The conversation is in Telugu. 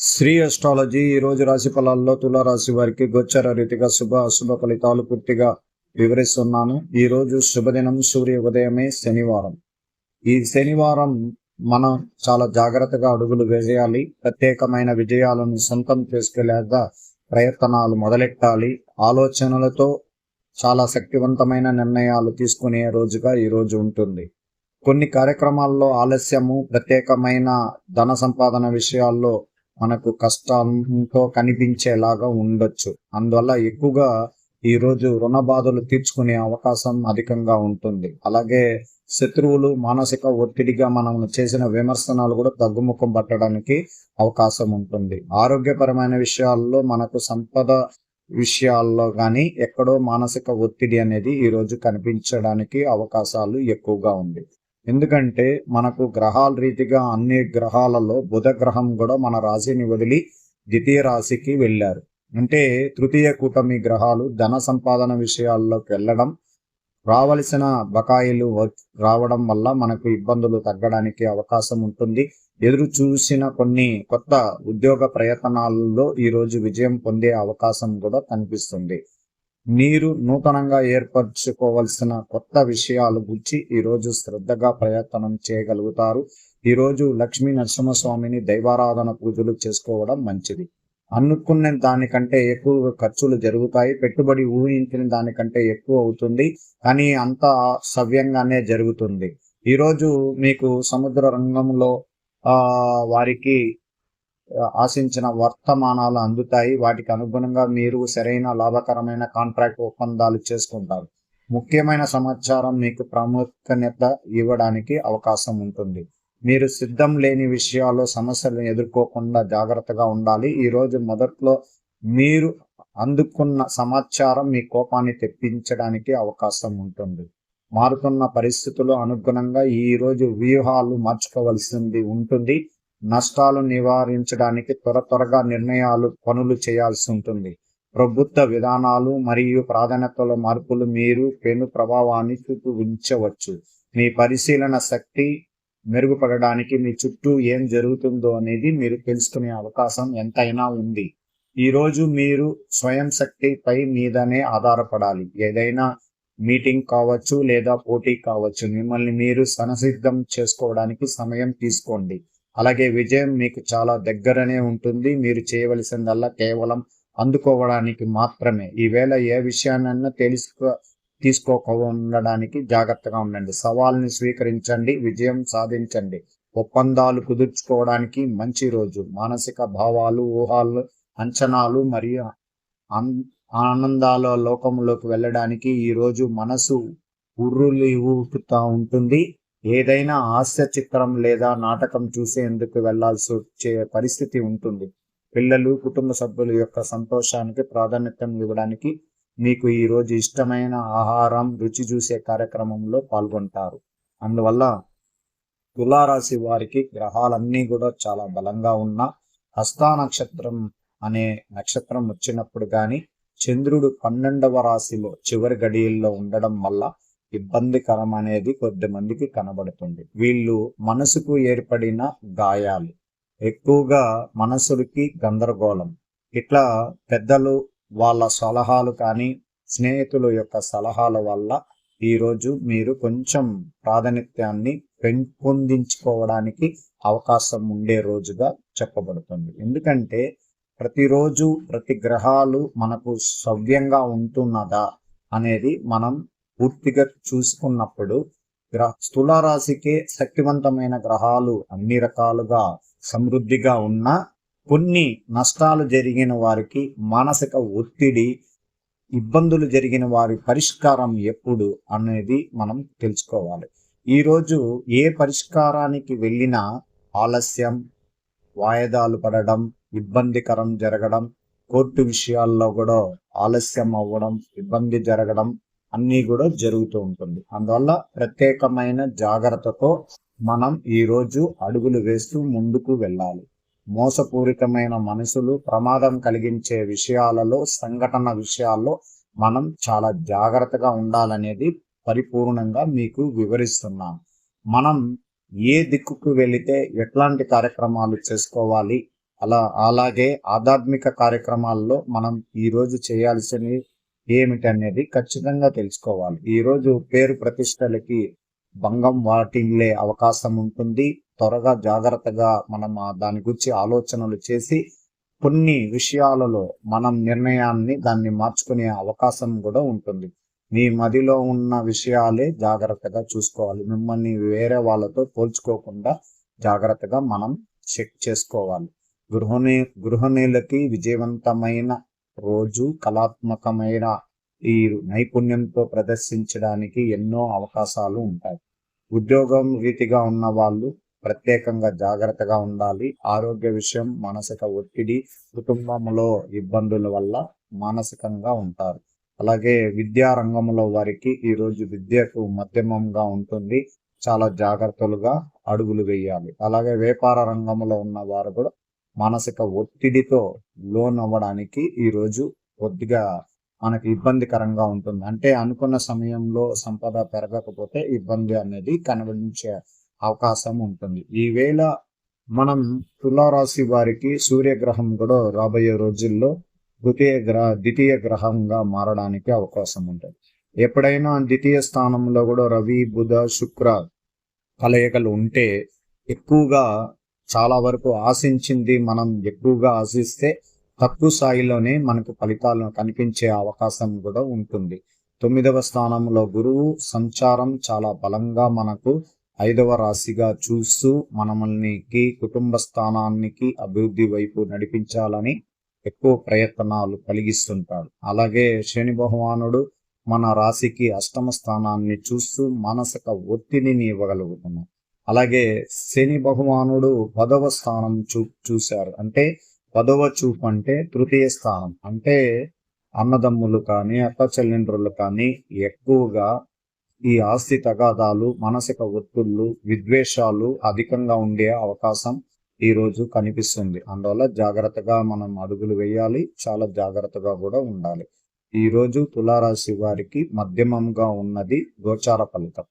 శ్రీ అస్ట్రాలజీ ఈ రోజు రాశి ఫలాల్లో తులారాశి వారికి గోచర రీతిగా శుభ అశుభ ఫలితాలు పూర్తిగా వివరిస్తున్నాను. ఈ రోజు శుభదినం సూర్య ఉదయమే శనివారం. ఈ శనివారం మనం చాలా జాగ్రత్తగా అడుగులు వేయాలి ప్రత్యేకమైన విజయాలను సొంతం చేసుకునేలా ప్రయత్నాలు మొదలెట్టాలి. ఆలోచనలతో చాలా శక్తివంతమైన నిర్ణయాలు తీసుకునే రోజుగా ఈ రోజు ఉంటుంది. కొన్ని కార్యక్రమాల్లో ఆలస్యము ప్రత్యేకమైన ధన సంపాదన విషయాల్లో మనకు కష్టంతో కనిపించేలాగా ఉండొచ్చు. అందువల్ల ఎక్కువగా ఈ రోజు రుణ బాధలు తీర్చుకునే అవకాశం అధికంగా ఉంటుంది. అలాగే శత్రువులు మానసిక ఒత్తిడిగా మనం చేసిన విమర్శనాలు కూడా తగ్గుముఖం పట్టడానికి అవకాశం ఉంటుంది. ఆరోగ్యపరమైన విషయాల్లో మనకు సంపద విషయాల్లో కానీ ఎక్కడో మానసిక ఒత్తిడి అనేది ఈ రోజు కనిపించడానికి అవకాశాలు ఎక్కువగా ఉంది. ఎందుకంటే మనకు గ్రహాల రీతిగా అన్ని గ్రహాలలో బుధ గ్రహం కూడా మన రాశిని వదిలి ద్వితీయ రాశికి వెళ్ళారు. అంటే తృతీయ కూటమి గ్రహాలు ధన సంపాదన విషయాల్లోకి వెళ్ళడం రావలసిన బకాయిలు రావడం వల్ల మనకు ఇబ్బందులు తగ్గడానికి అవకాశం ఉంటుంది. ఎదురు చూసిన కొన్ని కొత్త ఉద్యోగ ప్రయత్నాల్లో ఈరోజు విజయం పొందే అవకాశం కూడా కనిపిస్తుంది. మీరు నూతనంగా ఏర్పరచుకోవలసిన కొత్త విషయాలు గురించి ఈరోజు శ్రద్ధగా ప్రయత్నం చేయగలుగుతారు. ఈరోజు లక్ష్మీ నరసింహస్వామిని దైవారాధన పూజలు చేసుకోవడం మంచిది. అనుకున్న దానికంటే ఎక్కువ ఖర్చులు జరుగుతాయి. పెట్టుబడి ఊహించిన దానికంటే ఎక్కువ అవుతుంది. కానీ అంత సవ్యంగానే జరుగుతుంది. ఈరోజు మీకు సముద్ర రంగంలో ఆ వారికి ఆశించిన వర్తమానాలు అందుతాయి. వాటికి అనుగుణంగా మీరు సరైన లాభకరమైన కాంట్రాక్ట్ ఒప్పందాలు చేసుకుంటారు. ముఖ్యమైన సమాచారం మీకు ప్రాముఖ్యత ఇవ్వడానికి అవకాశం ఉంటుంది. మీరు సిద్ధం లేని విషయాల్లో సమస్యలను ఎదుర్కోకుండా జాగ్రత్తగా ఉండాలి. ఈ రోజు మొదట్లో మీరు అందుకున్న సమాచారం మీ కోపాన్ని తెప్పించడానికి అవకాశం ఉంటుంది. మారుతున్న పరిస్థితులు అనుగుణంగా ఈరోజు వ్యూహాలు మార్చుకోవలసింది ఉంటుంది. నష్టాలు నివారించడానికి త్వర త్వరగా నిర్ణయాలు పనులు చేయాల్సి ఉంటుంది. ప్రభుత్వ విధానాలు మరియు ప్రాధాన్యతల మార్పులు మీరు పెను ప్రభావాన్ని చూపించవచ్చు మీ పరిశీలన శక్తి మెరుగుపడడానికి మీ చుట్టూ ఏం జరుగుతుందో అనేది మీరు తెలుసుకునే అవకాశం ఎంతైనా ఉంది. ఈరోజు మీరు స్వయం శక్తిపై మీదనే ఆధారపడాలి. ఏదైనా మీటింగ్ కావచ్చు లేదా పోటీ కావచ్చు. మిమ్మల్ని మీరు సనసిద్ధం చేసుకోవడానికి సమయం తీసుకోండి. అలాగే విజయం మీకు చాలా దగ్గరనే ఉంటుంది. మీరు చేయవలసిందల్లా కేవలం అందుకోవడానికి మాత్రమే. ఈవేళ ఏ విషయాన్నైనా తెలుసుకో తీసుకోకుండా జాగ్రత్తగా ఉండండి. సవాల్ని స్వీకరించండి విజయం సాధించండి. ఒప్పందాలు కుదుర్చుకోవడానికి మంచి రోజు. మానసిక భావాలు ఊహాలు అంచనాలు మరియు అన్- ఆనందాల లోకంలోకి వెళ్ళడానికి ఈ రోజు మనసు ఉర్రులు ఊపుతూ ఉంటుంది. ఏదైనా హాస్య చిత్రం లేదా నాటకం చూసేందుకు వెళ్ళాల్సి వచ్చే పరిస్థితి ఉంటుంది. పిల్లలు కుటుంబ సభ్యుల యొక్క సంతోషానికి ప్రాధాన్యతం ఇవ్వడానికి మీకు ఈరోజు ఇష్టమైన ఆహారం రుచి చూసే కార్యక్రమంలో పాల్గొంటారు. అందువల్ల తులారాశి వారికి గ్రహాలన్నీ కూడా చాలా బలంగా ఉన్న హస్తా నక్షత్రం అనే నక్షత్రం వచ్చినప్పుడు కానీ చంద్రుడు పన్నెండవ రాశిలో చివరి గడియల్లో ఉండడం వల్ల ఇబ్బందికరం అనేది కొద్ది మందికి కనబడుతుంది. వీళ్ళు మనసుకు ఏర్పడిన గాయాలు. ఎక్కువగా మనసులకి గందరగోళం. ఇట్లా పెద్దలు వాళ్ళ సలహాలు కానీ స్నేహితుల యొక్క సలహాల వల్ల ఈరోజు మీరు కొంచెం ప్రాధాన్యత్యాన్ని పెంపొందించుకోవడానికి అవకాశం ఉండే రోజుగా చెప్పబడుతుంది. ఎందుకంటే ప్రతిరోజు ప్రతి గ్రహాలు మనకు సవ్యంగా ఉంటున్నదా అనేది మనం పూర్తిగా చూసుకున్నప్పుడు గ్రహ స్థూలరాశికే శక్తివంతమైన గ్రహాలు అన్ని రకాలుగా సమృద్ధిగా ఉన్న కొన్ని నష్టాలు జరిగిన వారికి మానసిక ఒత్తిడి ఇబ్బందులు జరిగిన వారి పరిష్కారం ఎప్పుడు అనేది మనం తెలుసుకోవాలి. ఈరోజు ఏ పరిష్కారానికి వెళ్ళినా ఆలస్యం వాయిదాలు పడడం ఇబ్బందికరం జరగడం కోర్టు విషయాల్లో కూడా ఆలస్యం అవ్వడం ఇబ్బంది జరగడం అన్నీ కూడా జరుగుతూ ఉంటుంది. అందువల్ల ప్రత్యేకమైన జాగ్రత్తతో మనం ఈరోజు అడుగులు వేస్తూ ముందుకు వెళ్ళాలి. మోసపూరితమైన మనసులు ప్రమాదం కలిగించే విషయాలలో సంఘటన విషయాల్లో మనం చాలా జాగ్రత్తగా ఉండాలనేది పరిపూర్ణంగా మీకు వివరిస్తున్నాం. మనం ఏ దిక్కుకు వెళితే ఎట్లాంటి కార్యక్రమాలు చేసుకోవాలి? అలా అలాగే ఆధ్యాత్మిక కార్యక్రమాల్లో మనం ఈరోజు చేయాల్సినవి ఏమిటనేది ఖచ్చితంగా తెలుసుకోవాలి. ఈరోజు పేరు ప్రతిష్టలకి భంగం వాటిల్లే అవకాశం ఉంటుంది. త్వరగా జాగ్రత్తగా మనం దాని గురించి ఆలోచనలు చేసి కొన్ని విషయాలలో మనం నిర్ణయాన్ని దాన్ని మార్చుకునే అవకాశం కూడా ఉంటుంది. మీ మదిలో ఉన్న విషయాలే జాగ్రత్తగా చూసుకోవాలి. మిమ్మల్ని వేరే వాళ్ళతో పోల్చుకోకుండా జాగ్రత్తగా మనం చెక్ చేసుకోవాలి. గృహిణి గృహిణులకి విజయవంతమైన రోజు కళాత్మకమైన ఈ నైపుణ్యంతో ప్రదర్శించడానికి ఎన్నో అవకాశాలు ఉంటాయి. ఉద్యోగం రీతిగా ఉన్న వాళ్ళు ప్రత్యేకంగా జాగ్రత్తగా ఉండాలి. ఆరోగ్య విషయం మానసిక ఒత్తిడి కుటుంబంలో ఇబ్బందుల వల్ల మానసికంగా ఉంటారు. అలాగే విద్యా రంగంలో వారికి ఈ రోజు విద్యకు మధ్యమంగా ఉంటుంది. చాలా జాగ్రత్తలుగా అడుగులు వేయాలి. అలాగే వ్యాపార రంగంలో ఉన్న వారు కూడా మానసిక ఒత్తిడితో లోన్ అవ్వడానికి ఈ రోజు కొద్దిగా మనకు ఇబ్బందికరంగా ఉంటుంది. అంటే అనుకున్న సమయంలో సంపద పెరగకపోతే ఇబ్బంది అనేది కనిపించే అవకాశం ఉంటుంది. ఈవేళ మనం తులారాశి వారికి సూర్యగ్రహం కూడా రాబోయే రోజుల్లో ద్వితీయ గ్రహ ద్వితీయ గ్రహంగా మారడానికి అవకాశం ఉంటుంది. ఎప్పుడైనా ద్వితీయ స్థానంలో కూడా రవి బుధ శుక్ర కలయికలు ఉంటే ఎక్కువగా చాలా వరకు ఆశించింది మనం ఎక్కువగా ఆశిస్తే తక్కువ స్థాయిలోనే మనకు ఫలితాలు కనిపించే అవకాశం కూడా ఉంటుంది. తొమ్మిదవ స్థానంలో గురువు సంచారం చాలా బలంగా మనకు ఐదవ రాశిగా చూస్తూ మనల్నికి కుటుంబ స్థానానికి అభివృద్ధి వైపు నడిపించాలని ఎక్కువ ప్రయత్నాలు కలిగిస్తుంటాడు. అలాగే శని భగవానుడు మన రాశికి అష్టమ స్థానాన్ని చూస్తూ మానసిక ఒత్తిడిని ఇవ్వగలుగుతున్నాం అలాగే శని బహుమానుడు పదవ స్థానం చూ చూశారు. అంటే పదవ చూపు అంటే తృతీయ స్థానం. అంటే అన్నదమ్ములు కానీ అత్త చెల్లెండ్రులు కానీ ఎక్కువగా ఈ ఆస్తి తగాదాలు మానసిక ఒత్తుళ్ళు విద్వేషాలు అధికంగా ఉండే అవకాశం ఈ రోజు కనిపిస్తుంది. అందువల్ల జాగ్రత్తగా మనం అడుగులు వేయాలి చాలా జాగ్రత్తగా కూడా ఉండాలి. ఈరోజు తులారాశి వారికి మధ్యమంగా ఉన్నది గోచార ఫలితం.